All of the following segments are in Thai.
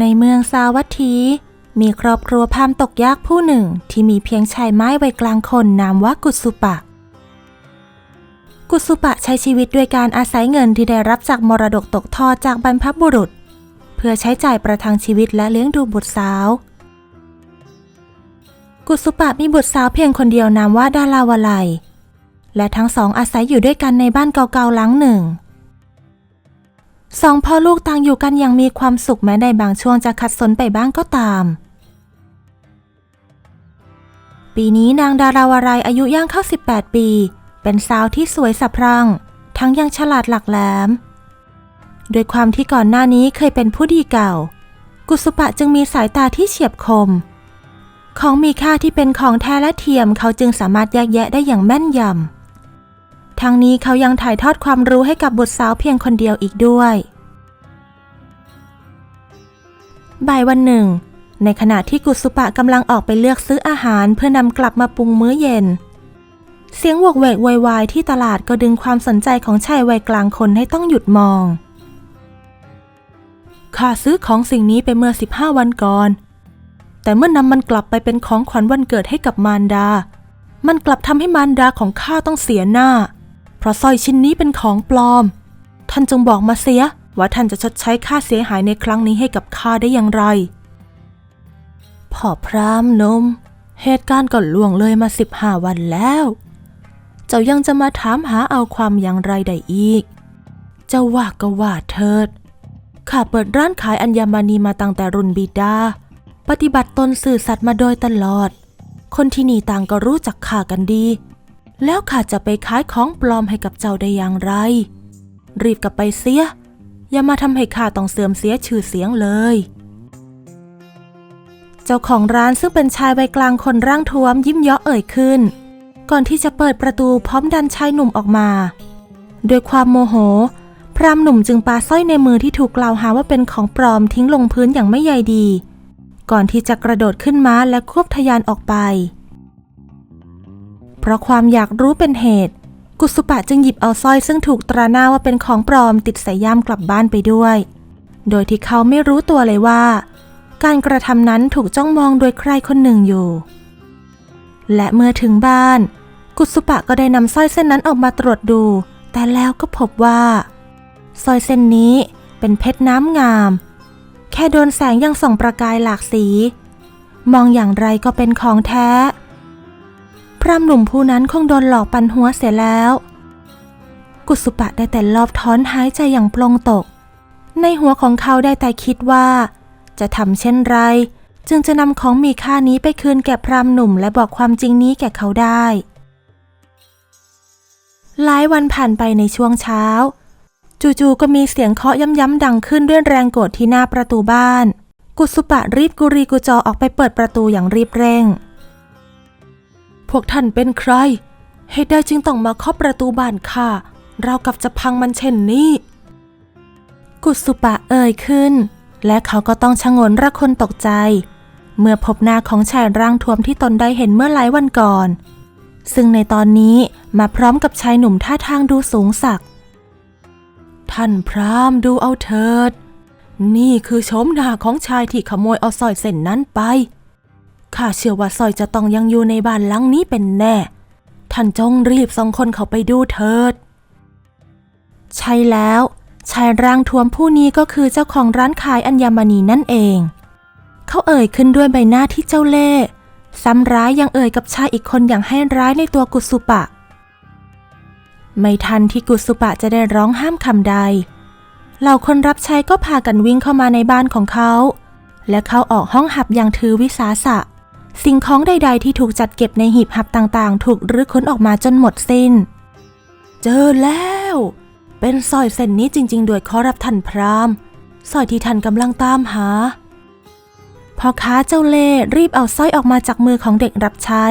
ในเมืองสาวัตถี มีครอบครัวพราหมณ์ตกยากผู้หนึ่งที่มีเพียงชายไม้วัยกลางคนนามว่ากุสุปะ กุสุปะใช้ชีวิตด้วยการอาศัยเงินที่ได้รับจากมรดกตกทอดจากบรรพบุรุษ เพื่อใช้จ่ายประทังชีวิตและเลี้ยงดูบุตรสาว กุสุปะมีบุตรสาวเพียงคนเดียวนามว่าดาราวลัย และทั้งสองอาศัยอยู่ด้วยกันในบ้านเก่าๆหลังหนึ่ง สองพ่อลูกต่างอยู่กันอย่างมีความสุขแม้ในบางช่วงจะขัดสนไปบ้างก็ตาม ปีนี้นางดาราวรัยอายุย่างเข้า 18 ปี เป็นสาวที่สวยสะพรั่ง ทั้งยังฉลาดหลักแหลมโดยความที่ก่อนหน้านี้เคยเป็นผู้ดีเก่า กุสุปะจึงมีสายตาที่เฉียบคม ของมีค่าที่เป็นของแท้และเทียมเขาจึงสามารถแยกแยะได้อย่างแม่นยำ ทั้งนี้เขายังถ่ายทอดความรู้ให้กับบุตรสาวเพียงคนเดียวอีกด้วย บ่ายวันหนึ่ง ในขณะที่กุสุปะกำลังออกไปเลือกซื้ออาหารเพื่อนำกลับมาปรุงมื้อเย็น เสียงวกเวกวยวายที่ตลาดก็ดึงความสนใจของชายวัยกลางคนให้ต้องหยุดมอง ข้าซื้อของสิ่งนี้ไปเมื่อ 15 วันก่อน แต่เมื่อนำมันกลับไปเป็นของขวัญวันเกิดให้กับมารดา มันกลับทำให้มารดาของข้าต้องเสียหน้า เพราะสร้อยชิ้นนี้เป็นของปลอม ท่านจงบอกมาเสีย ว่าท่านจะชดใช้ค่าเสียหายในครั้งนี้ให้กับข้าได้อย่างไรพ่อพรามนม เหตุการณ์ก็ล่วงเลยมาสิบห้าวันแล้ว เจ้ายังจะมาถามหาเอาความอย่างไรได้อีก เจ้าว่าก็ว่าเถิดข้าเปิดร้านขายอัญมณีมาตั้งแต่รุ่นบิดา ปฏิบัติตนสื่อสัตย์มาโดยตลอด คนที่นี่ต่างก็รู้จักข้ากันดี แล้วข้าจะไปขายของปลอมให้กับเจ้าได้อย่างไร รีบกลับไปเสีย อย่ามาทำให้ข้าต้องเสื่อมเสียชื่อเสียงเลย เจ้าของร้านซึ่งเป็นชายวัยกลางคนร่างท้วมยิ้มเยาะเอ่ยขึ้น ก่อนที่จะเปิดประตูพร้อมดันชายหนุ่มออกมาด้วยความโมโห พรามหนุ่มจึงปาสร้อยในมือที่ถูกกล่าวหาว่าเป็นของปลอมทิ้งลงพื้นอย่างไม่ใยดี ก่อนที่จะกระโดดขึ้นม้าและควบทะยานออกไป เพราะความอยากรู้เป็นเหตุ กุสุปะจึงหยิบเอาสร้อยซึ่งถูกตราหน้าว่าเป็นของปลอมติดใส่ย่ามกลับบ้านไปด้วย โดยที่เขาไม่รู้ตัวเลยว่า การกระทำนั้นถูกจ้องมองโดยใครคนหนึ่งอยู่ และเมื่อถึงบ้าน กุสุปะก็ได้นำสร้อยเส้นนั้นออกมาตรวจดู แต่แล้วก็พบว่าสร้อยเส้นนี้เป็นเพชรน้ำงาม แค่โดนแสงยังส่องประกายหลากสี มองอย่างไรก็เป็นของแท้ พรามหนุ่มผู้นั้นคงโดนหลอกปันหัวเสียแล้ว กุสุปะได้แต่ลอบถอนหายใจอย่างปลงตก ในหัวของเขาได้แต่คิดว่า จะทำเช่นไร จึงจะนำของมีค่านี้ไปคืนแก่พรามหนุ่มและบอกความจริงนี้แก่เขาได้ หลายวันผ่านไปในช่วงเช้า จู่ๆก็มีเสียงเคาะย้ำๆดังขึ้นด้วยแรงโกรธที่หน้าประตูบ้าน กุสุปะรีบกุรีกุจอออกไปเปิดประตูอย่างรีบเร่ง วกท่านเป็นใครเหตุใดจึงต้องมาเคาะประตูบ้านข้าเรากับจะพังมันเช่นนี้ กุสุปะเอ่ยขึ้น และเขาก็ต้องชะงนระคนตกใจ เมื่อพบหน้าของชายร่างทวมที่ตนได้เห็นเมื่อหลายวันก่อน ซึ่งในตอนนี้มาพร้อมกับชายหนุ่มท่าทางดูสูงสัก ท่านพรามดูเอาเถิด นี่คือโฉมหน้าของชายที่ขโมยเอาสร้อยเส้นนั้นไป ข้าเชื่อว่าสร้อยจะต้องยังอยู่ในบ้านหลังนี้เป็นแน่ ท่านจงรีบส่งคนเขาไปดูเถิด ใช่แล้ว ชายร่างทวมผู้นี้ก็คือเจ้าของร้านขายอัญมณีนั่นเอง เขาเอ่ยขึ้นด้วยใบหน้าที่เจ้าเล่ห์ซ้ำร้ายยังเอ่ยกับชายอีกคนอย่างให้ร้ายในตัวกุสุปะ ไม่ทันที่กุสุปะจะได้ร้องห้ามคำใด เหล่าคนรับใช้ก็พากันวิ่งเข้ามาในบ้านของเขา และเข้าออกห้องหับอย่างถือวิสาสะ สิ่งของใด ๆ ที่ถูกจัดเก็บในหีบหับต่างๆ ถูกรื้อค้นออกมาจนหมดสิน้น เจอแล้ว เป็นสร้อยเส้นนี้จริงๆด้วยขอรับท่านพราหมณ์สร้อยที่ท่านกำลังตามหาพอค้าเจ้าเล่รีบเอาสร้อยออกมาจากมือของเด็กรับใช้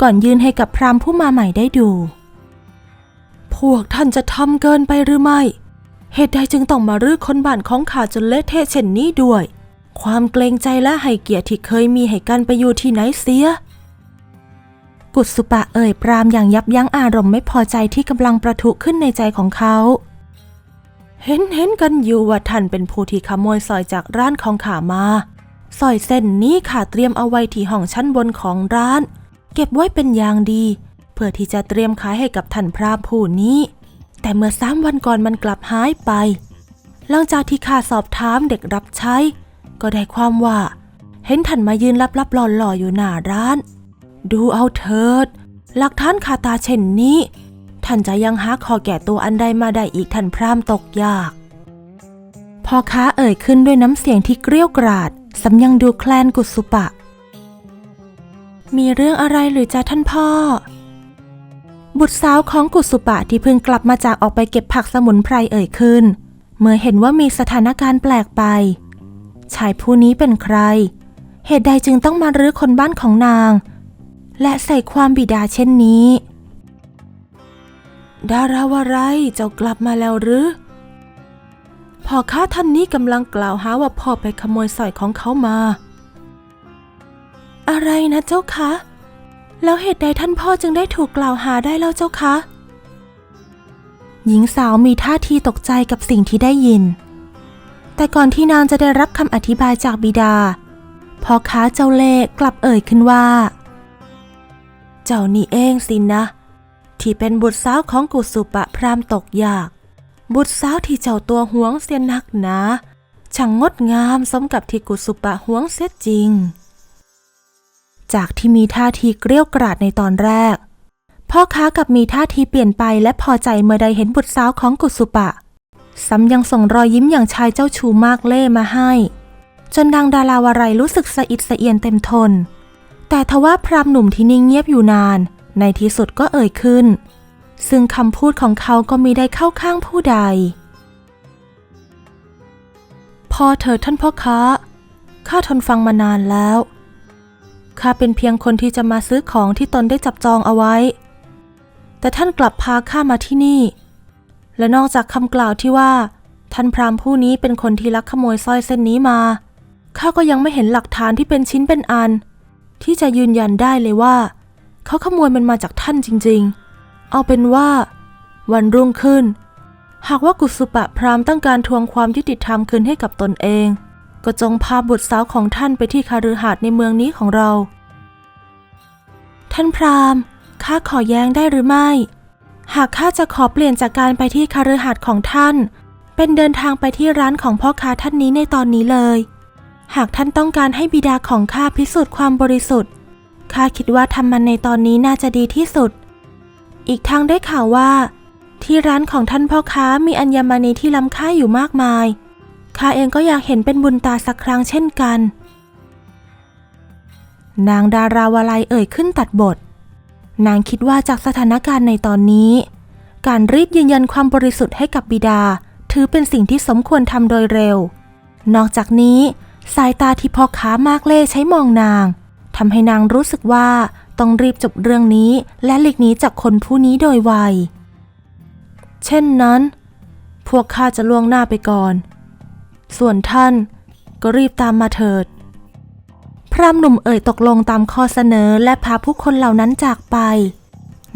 ก่อนยืนให้กับพราหมณ์ผู้มาใหม่ได้ดู พวกท่านจะทำเกินไปหรือไม่ เหตุใดจึงต้องมารื้อค้นบ้านของข้าจนเละเทะเช่นนี้ด้วย ความเกรงใจและให้เกียรติที่เคยมีให้กันไปอยู่ที่ไหนเสีย กุศสุปะเอ่ยปรามอย่างยับยั้งอารมณ์ไม่พอใจที่กำลังประทุขึ้นในใจของเขา เห็นเห็นกันอยู่ว่าท่านเป็นผู้ที่ขโมยสร้อยจากร้านของข้ามาสร้อยเส้นนี้ข้าเตรียมเอาไว้ที่ห้องชั้นบนของร้าน เก็บไว้เป็นอย่างดี เพื่อที่จะเตรียมขายให้กับท่านพระผู้นี้ แต่เมื่อสามวันก่อนมันกลับหายไป หลังจากที่ข้าสอบถามเด็กรับใช้ ก็ได้ความว่า เห็นท่านมายืนลับๆหล่อๆอยู่หน้าร้าน ดูเอาเถิด หลักฐานคาตาเช่นนี้ ท่านจะยังหาคอแก่ตัวอันใดมาได้อีกท่านพรามตกยาก พอค้าเอ่ยขึ้นด้วยน้ำเสียงที่เกรี้ยวกราดสำยังดูแคลนกุสุปะ มีเรื่องอะไรหรือจ๊ะท่านพ่อ บุตรสาวของกุสุปะที่เพิ่งกลับมาจากออกไปเก็บผักสมุนไพรเอ่ยขึ้น เมื่อเห็นว่ามีสถานการณ์แปลกไป ชายผู้นี้เป็นใคร เหตุใดจึงต้องมารื้อคนบ้านของนาง และใส่ความบิดาเช่นนี้ ดาราวไรเจ้ากลับมาแล้วหรือพ่อค้าท่านนี้กำลังกล่าวหาว่าพ่อไปขโมยสร้อยของเขามา อะไรนะเจ้าคะ แล้วเหตุใดท่านพ่อจึงได้ถูกกล่าวหาได้แล้วเจ้าคะ หญิงสาวมีท่าทีตกใจกับสิ่งที่ได้ยิน แต่ก่อนที่นางจะได้รับคำอธิบายจากบิดาพ่อค้าเจ้าเล่กลับเอ่ยขึ้นว่า เจ้านี่เองสินะ ที่เป็นบุตรสาวของกุสุปะพรามตกยาก บุตรสาวที่เจ้าตัวหวงเสียนักนาช่างงดงามสมกับที่กุสุปะหวงเสียจริง จากที่มีท่าทีเกรี้ยวกราดในตอนแรก พ่อค้ากับมีท่าทีเปลี่ยนไปและพอใจเมื่อได้เห็นบุตรสาวของกุสุปะ ซ้ำยังส่งรอยยิ้มอย่างชายเจ้าชูมากเล่มาให้ จนนางดาราวาไรรู้สึกสะอิดสะเอียนเต็มทน แต่ทว่าพรามหนุ่มที่นิ่งเงียบอยู่นาน ในที่สุดก็เอ่ยขึ้น ซึ่งคำพูดของเขาก็มีได้เข้าข้างผู้ใด พอเถิดท่านพ่อค้าข้าทนฟังมานานแล้วข้าเป็นเพียงคนที่จะมาซื้อของที่ตนได้จับจองเอาไว้ แต่ท่านกลับพาข้ามาที่นี่ และนอกจากคำกล่าวที่ว่า ท่านพราหมณ์ผู้นี้เป็นคนที่ลักขโมยสร้อยเส้นนี้มาข้าก็ยังไม่เห็นหลักฐานที่เป็นชิ้นเป็นอัน ที่จะยืนยันได้เลยว่า เขาขโมยมันมาจากท่านจริงๆ เอาเป็นว่า วันรุ่งขึ้น หากว่ากุสุปะพราหมณ์ต้องการทวงความยุติธรรมคืนให้กับตนเอง ก็จงพาบุตรสาวของท่านไปที่คารือหาดในเมืองนี้ของเรา ท่านพราหมณ์ข้าขอแย้งได้หรือไม่ หากข้าจะขอเปลี่ยนจากการไปที่คารืหาดของท่าน เป็นเดินทางไปที่ร้านของพ่อค้าท่านนี้ในตอนนี้เลย หากท่านต้องการให้บิดาของข้าพิสูจน์ความบริสุทธิ์ข้าคิดว่าทำมันในตอนนี้น่าจะดีที่สุด อีกทางได้ข่าวว่า ที่ร้านของท่านพ่อค้ามีอัญมณีที่ล้ำค่าอยู่มากมายข้าเองก็อยากเห็นเป็นบุญตาสักครั้งเช่นกัน นางดาราวลัยเอ่ยขึ้นตัดบท นางคิดว่าจากสถานการณ์ในตอนนี้ การรีบยืนยันความบริสุทธิ์ให้กับบิดา ถือเป็นสิ่งที่สมควรทำโดยเร็ว นอกจากนี้ สายตาที่พ่อค้ามากเล่ใช้มองนางทำให้นางรู้สึกว่าต้องรีบจบเรื่องนี้และหลีกหนีจากคนผู้นี้โดยไว เช่นนั้น พวกข้าจะล่วงหน้าไปก่อน ส่วนท่านก็รีบตามมาเถิด พรามหนุ่มเอ่ยตกลงตามข้อเสนอและพาผู้คนเหล่านั้นจากไป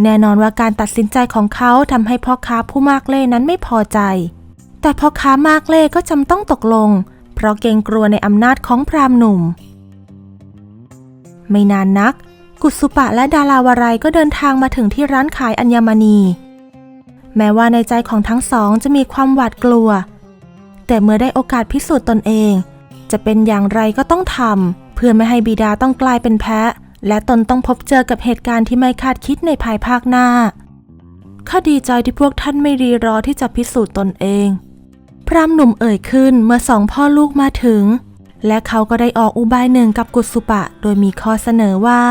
แน่นอนว่าการตัดสินใจของเขาทำให้พ่อค้าผู้มากเล่นั้นไม่พอใจ แต่พ่อค้ามากเล่ก็จำต้องตกลง เพราะเกรงกลัวในอำนาจของพรามหนุ่ม ไม่นานนัก กุสุปะและดาราวารายก็เดินทางมาถึงที่ร้านขายอัญมณี แม้ว่าในใจของทั้งสองจะมีความหวาดกลัว แต่เมื่อได้โอกาสพิสูจน์ตนเอง จะเป็นอย่างไรก็ต้องทำ เพื่อไม่ให้บิดาต้องกลายเป็นแพะ และตนต้องพบเจอกับเหตุการณ์ที่ไม่คาดคิดในภายภาคหน้าข้าดีใจที่พวกท่านไม่รีรอที่จะพิสูจน์ตนเอง พรามหนุ่มเอ่ยขึ้นเมื่อสองพ่อลูกมาถึง และเขาก็ได้ออกอุบายหนึ่งกับกุสุปะ โดยมีข้อเสนอว่า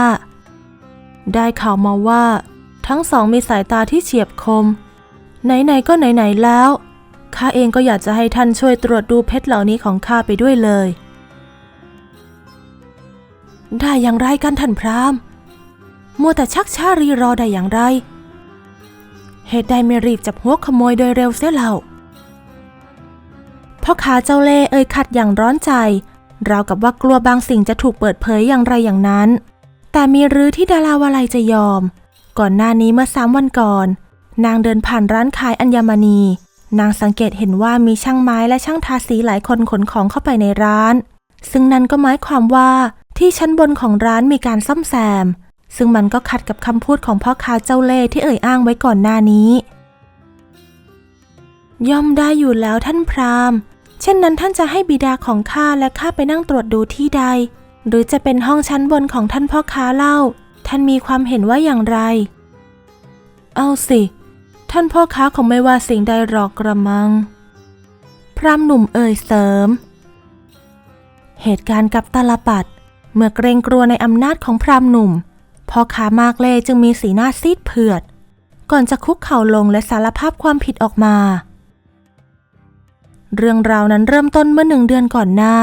ได้ข่าวมาว่า ทั้งสองมีสายตาที่เฉียบคม ไหนๆก็ไหนๆแล้วข้าเองก็อยากจะให้ท่านช่วยตรวจดูเพชรเหล่านี้ของข้าไปด้วยเลย ได้อย่างไรกันท่านพราหมณ์ มัวแต่ชักช้ารีรอได้อย่างไร เหตุใดไม่รีบจับหัวขโมยโดยเร็วเสียเล่าพ่อค้าเจ้าเล่เอ่ยขัดอย่างร้อนใจ ราวกับว่ากลัวบางสิ่งจะถูกเปิดเผยอย่างไรอย่างนั้น แต่มีรือที่ดาราวาลัยจะยอม ก่อนหน้านี้เมื่อสามวันก่อน นางเดินผ่านร้านขายอัญมณี นางสังเกตเห็นว่ามีช่างไม้และช่างทาสีหลายคนขนของเข้าไปในร้าน ซึ่งนั่นก็หมายความว่า ที่ชั้นบนของร้านมีการซ่อมแซม ซึ่งมันก็ขัดกับคำพูดของพ่อค้าเจ้าเล่ห์ที่เอ่ยอ้างไว้ก่อนหน้านี้ ย่อมได้อยู่แล้วท่านพราหมณ์ เช่นนั้นท่านจะให้บิดาของข้าและข้าไปนั่งตรวจดูที่ใด หรือจะเป็นห้องชั้นบนของท่านพ่อค้าเล่า ท่านมีความเห็นว่าอย่างไร เอาสิ ท่านพ่อค้าคงไม่ว่าสิ่งใดหรอกกระมัง พรามหนุ่มเอ่ยเสริม เหตุการณ์กับตาลปัด เมื่อเกรงกลัวในอำนาจของพรามหนุ่มพ่อค้ามากเล่จึงมีสีหน้าซีดเผือด ก่อนจะคุกเข่าลงและสารภาพความผิดออกมา เรื่องราวนั้นเริ่มต้นเมื่อหนึ่งเดือนก่อนหน้า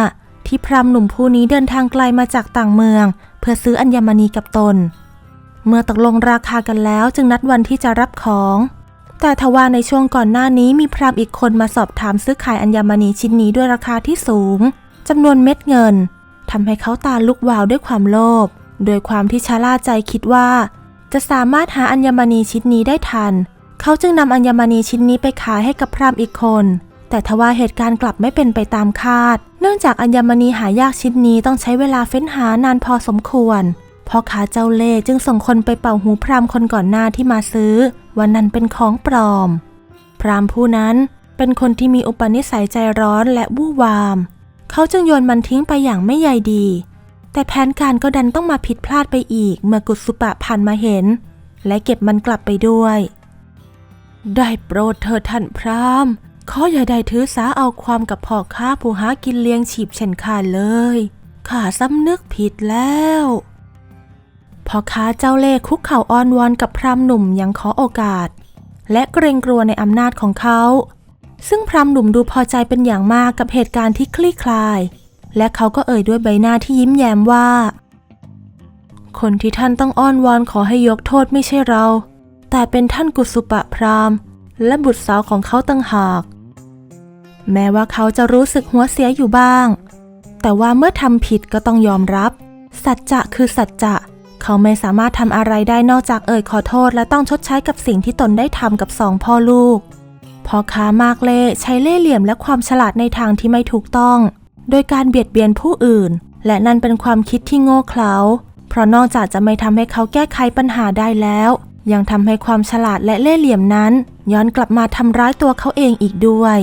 ที่พรามหนุ่มผู้นี้เดินทางไกลมาจากต่างเมือง เพื่อซื้ออัญมณีกับตน เมื่อตกลงราคากันแล้วจึงนัดวันที่จะรับของ แต่ทว่าในช่วงก่อนหน้านี้มีพรามอีกคนมาสอบถามซื้อขายอัญมณีชิ้นนี้ด้วยราคาที่สูงจำนวนเม็ดเงิน ทำให้เขาตาลุกวาวด้วยความโลภ โดยความที่ชะล่าใจคิดว่า จะสามารถหาอัญมณีชิ้นนี้ได้ทัน เขาจึงนำอัญมณีชิ้นนี้ไปขายให้กับพรามอีกคน แต่ทว่าเหตุการณ์กลับไม่เป็นไปตามคาด เนื่องจากอัญมณีหายากชิ้นนี้ต้องใช้เวลาเฟ้นหานานพอสมควรพ่อค้าเจ้าเล่จึงส่งคนไปเป่าหูพรามคนก่อนหน้าที่มาซื้อว่านั่นเป็นของปลอม พรามผู้นั้นเป็นคนที่มีอุปนิสัยใจร้อนและวู่วาม เขาจึงโยนมันทิ้งไปอย่างไม่ใยดี แต่แผนการก็ดันต้องมาผิดพลาดไปอีกเมื่อกุสุปะผ่านมาเห็น และเก็บมันกลับไปด้วย ได้โปรดเถิดท่านพราหมณ์ขออย่าได้ถือสาเอาความกับพ่อค้าผู้หากินเลี้ยงฉีบเช่นข้าเลยข้าสำนึกผิดแล้วพ่อค้าเจ้าเล่ห์คุกเข่าอ้อนวอนกับพรามหนุ่มยังขอโอกาส และเกรงกลัวในอำนาจของเขา ซึ่งพรามหนุ่มดูพอใจเป็นอย่างมากกับเหตุการณ์ที่คลี่คลาย และเขาก็เอ่ยด้วยใบหน้าที่ยิ้มแย้มว่า คนที่ท่านต้องอ้อนวอนขอให้ยกโทษไม่ใช่เรา แต่เป็นท่านกุสุปะพราหมณ์และบุตรสาวของเขาตั้งหาก แม้ว่าเขาจะรู้สึกหัวเสียอยู่บ้าง แต่ว่าเมื่อทำผิดก็ต้องยอมรับ สัจจะคือสัจจะเขาไม่สามารถทำอะไรได้นอกจากเอ่ยขอโทษและต้องชดใช้กับสิ่งที่ตนได้ทำกับสองพ่อลูก พ่อค้ามากเล่ใช้เล่ห์เหลี่ยมและความฉลาดในทางที่ไม่ถูกต้อง โดยการเบียดเบียนผู้อื่น และนั่นเป็นความคิดที่โง่เขลาเพราะนอกจากจะไม่ทำให้เขาแก้ไขปัญหาได้แล้ว ยังทำให้ความฉลาดและเล่ห์เหลี่ยมนั้น ย้อนกลับมาทำร้ายตัวเขาเองอีกด้วย